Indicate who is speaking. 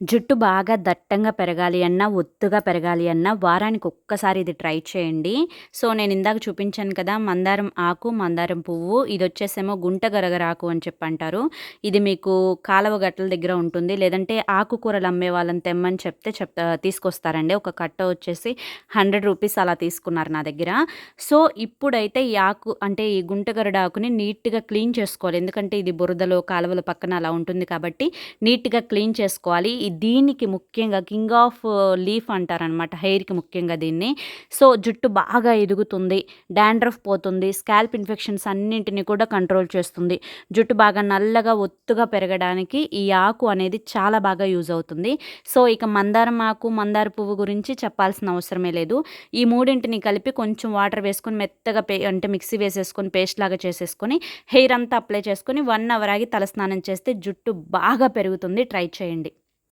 Speaker 1: జుట్టు బాగా దట్టంగా పెరగాలి అన్నా, ఒత్తుగా పెరగాలి అన్నా వారానికి ఒక్కసారి ఇది ట్రై చేయండి. సో, నేను ఇందాక చూపించాను కదా! మందారం ఆకు, మందారం పువ్వు ఇదొచ్చేసేమో గుంట గరగరాకు అని చెప్పి అంటారు. ఇది మీకు కాలవ గట్టల దగ్గర ఉంటుంది. లేదంటే ఆకుకూరలు అమ్మే వాళ్ళని తెమ్మని చెప్తే చెప్ తీసుకొస్తారండి. ఒక కట్ట వచ్చేసి హండ్రెడ్ రూపీస్ అలా తీసుకున్నారు నా దగ్గర. సో, ఇప్పుడైతే ఈ ఆకు అంటే ఈ గుంటగరడ ఆకుని నీట్‌గా క్లీన్ చేసుకోవాలి. ఎందుకంటే ఇది బురదలో, కాలువల పక్కన అలా ఉంటుంది కాబట్టి నీట్‌గా క్లీన్ చేసుకోవాలి. దీనికి ముఖ్యంగా కింగ్ ఆఫ్ లీఫ్ అంటారనమాట హెయిర్‌కి ముఖ్యంగా దీన్ని. సో, జుట్టు బాగా ఎదుగుతుంది. డాండ్రఫ్ పోతుంది. స్కాల్ప్ ఇన్ఫెక్షన్స్ అన్నింటిని కూడా కంట్రోల్ చేస్తుంది. జుట్టు బాగా నల్లగా, ఒత్తుగా పెరగడానికి ఈ ఆకు అనేది చాలా బాగా యూజ్ అవుతుంది. సో, ఇక మందారం ఆకు, మందార పువ్వు గురించి చెప్పాల్సిన అవసరమే లేదు. ఈ మూడింటిని కలిపి కొంచెం వాటర్ వేసుకొని మెత్తగా పే అంటే మిక్సీ వేసేసుకొని పేస్ట్ లాగా చేసేసుకొని హెయిర్ అంతా అప్లై చేసుకొని వన్ అవర్ ఆగి తలస్నానం చేస్తే జుట్టు బాగా పెరుగుతుంది. ట్రై చేయండి.